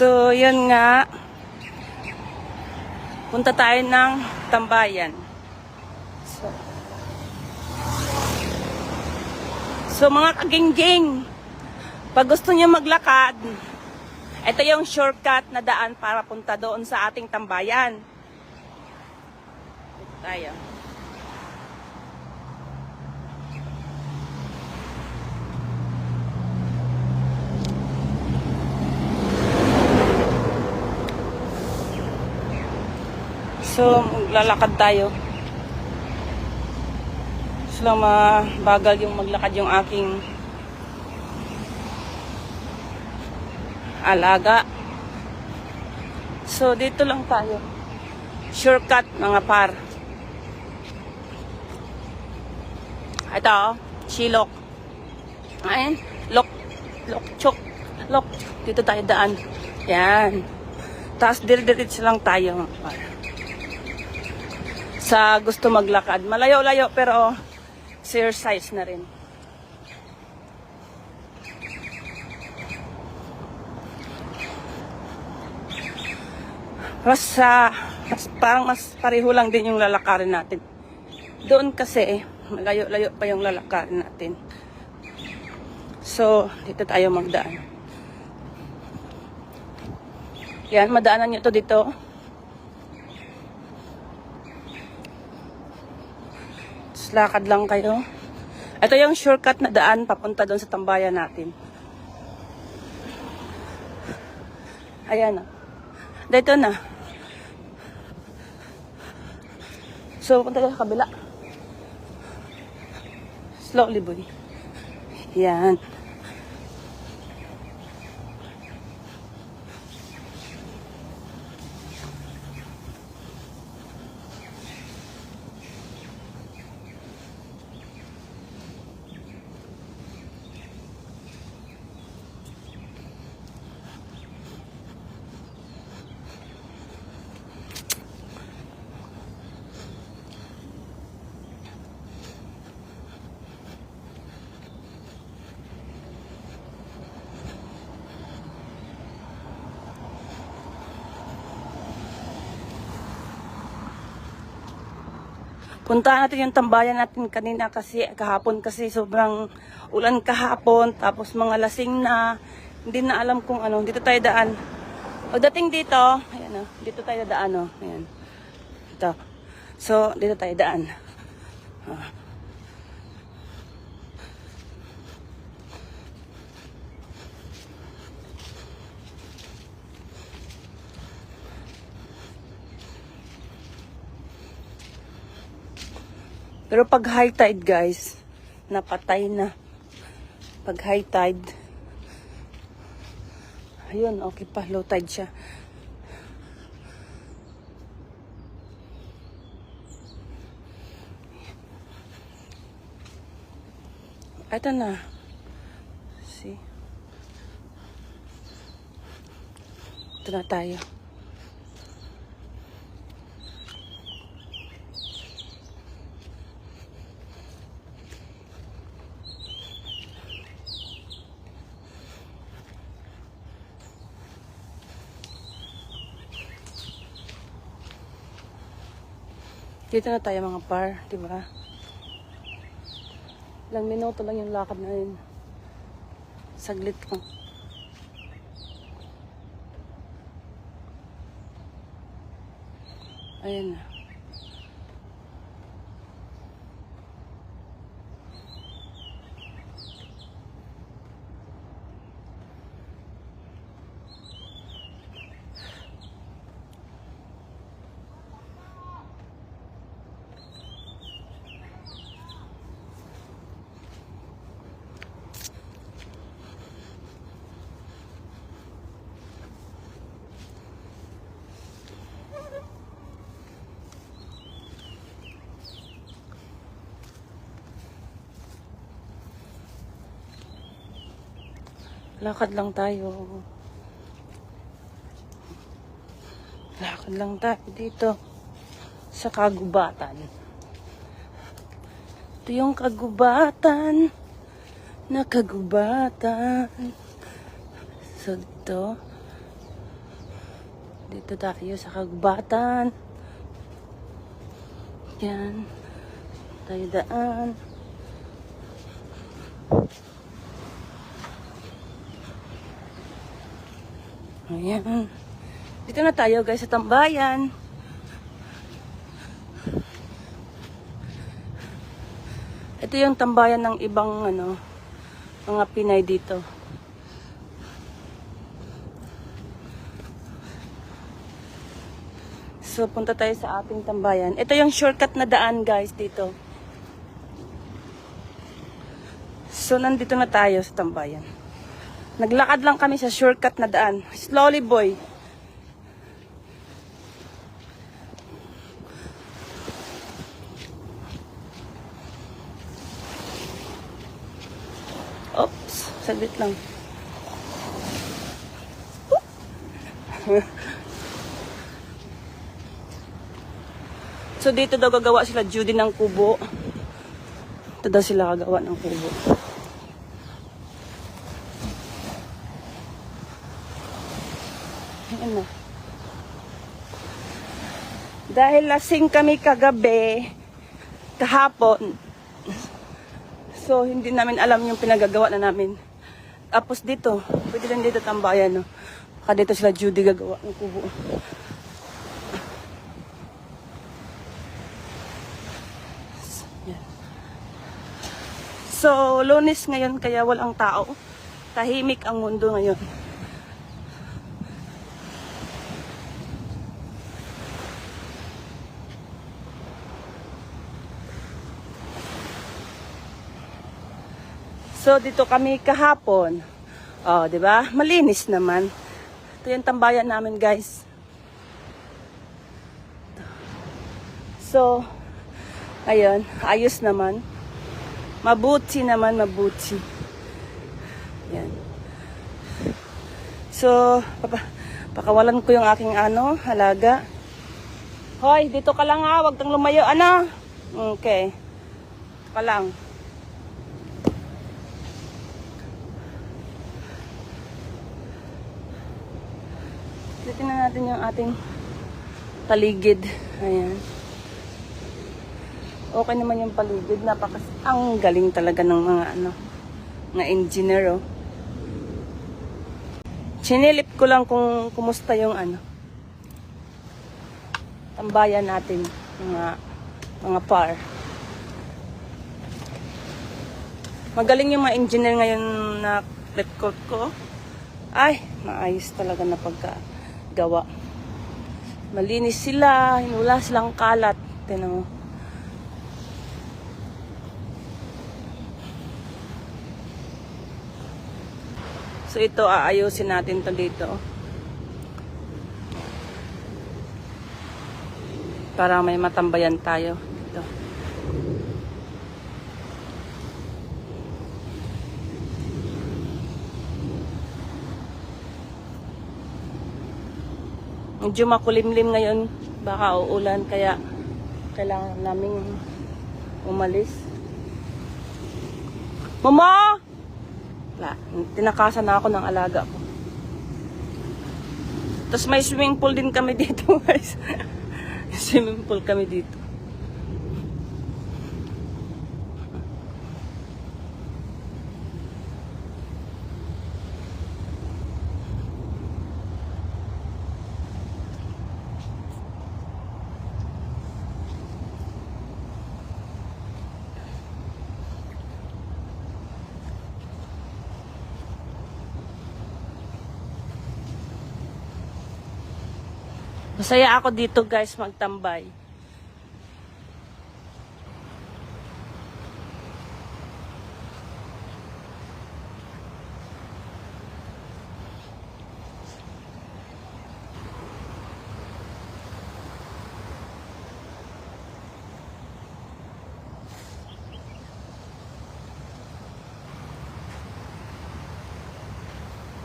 So, yan nga. Punta tayo ng tambayan. So, so mga kagingging, pag gusto niyo maglakad, ito yung shortcut na daan para punta doon sa ating tambayan. Ito tayo. So, lalakad tayo. So, lang mabagal yung maglakad yung aking alaga. So, dito lang tayo. Shortcut, mga par. Ito, oh, Shilok. Ayan, lok, lok, chok, lok. Dito tayo daan. Yan. Tapos, dire-diretso lang tayo, mga par sa gusto maglakad. Malayo-layo pero exercise na rin. Mas, ah, mas parang mas pareho lang din yung lalakarin natin. Doon kasi, malayo-layo pa yung lalakarin natin. So, dito tayo magdaan. Yan, madaanan nyo to dito. Lakad lang kayo. Ito yung shortcut na daan papunta doon sa tambayan natin. Ayan na. Dito na. So, punta tayo sa kabila. Slowly, boy. Yan. Puntahan natin yung tambayan natin kanina kasi kahapon kasi sobrang ulan kahapon tapos mga lasing na hindi na alam kung ano dito tayo daan. Pagdating dito, ayan oh, dito tayo daan oh, ayan. Ito. So, dito tayo daan. Ah. Pero pag high tide guys, napatay na. Pag high tide, ayun, okay pa, low tide siya. Ito na. See? Ito na tayo. Dito na tayo mga par, di ba? Ilang minuto lang yung lakad na yun. Saglit lang. Ayan na. Lakad lang tayo. Lakad lang tayo dito sa kagubatan. Ito yung kagubatan na kagubatan. So, ito. Dito tayo sa kagubatan. Yan. Tayo daan. Ayan. Dito na tayo guys sa tambayan. Ito yung tambayan ng ibang ano, mga Pinay dito. So, punta tayo sa ating tambayan. Ito yung shortcut na daan, guys, dito. So, nandito na tayo sa tambayan. Naglakad lang kami sa shortcut na daan. Slowly, boy. Oops, saglit lang. So dito daw gagawa sila Judy ng kubo. Dito daw sila gagawa ng kubo. Na. Dahil lasing kami kagabi, kahapon, so hindi namin alam yung pinagagawa na namin. Tapos dito, pwede lang dito tambayan, no? Baka dito sila Judy gagawa ng kubo. So, lunes ngayon kaya walang tao. Tahimik ang mundo ngayon. So, dito kami kahapon. Oh, 'di ba? Malinis naman. Ito yung tambayan namin, guys. So, ayun, ayos naman. Mabuti naman, mabuti. Yan. So, papa, pakawalan ko yung aking ano, halaga. Hoy, dito ka lang ha, wag kang lumayo. Ano? Okay. Dito ka lang. Natin yung ating paligid. Ayan okay naman yung paligid. Napakas ang galing talaga ng mga ano, mga engineer oh. Chinilip ko lang kung kumusta yung ano tambayan natin mga mga par. Magaling yung mga engineer ngayon na clip ko. Ay, maayos talaga na pagkagawa. Malinis sila, wala silang kalat. Tinan mo. So ito aayusin natin to dito. Para may matambayan tayo dito. Medyo makulimlim ngayon. Baka uulan kaya kailangan naming umalis. Mama! Wala. Tinakasan na ako ng alaga ko. Tapos may swimming pool din kami dito, guys. swimming pool kami dito. Masaya ako dito guys magtambay.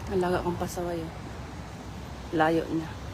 Alaga kong pasaway. oh. Layo na.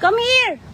Come here!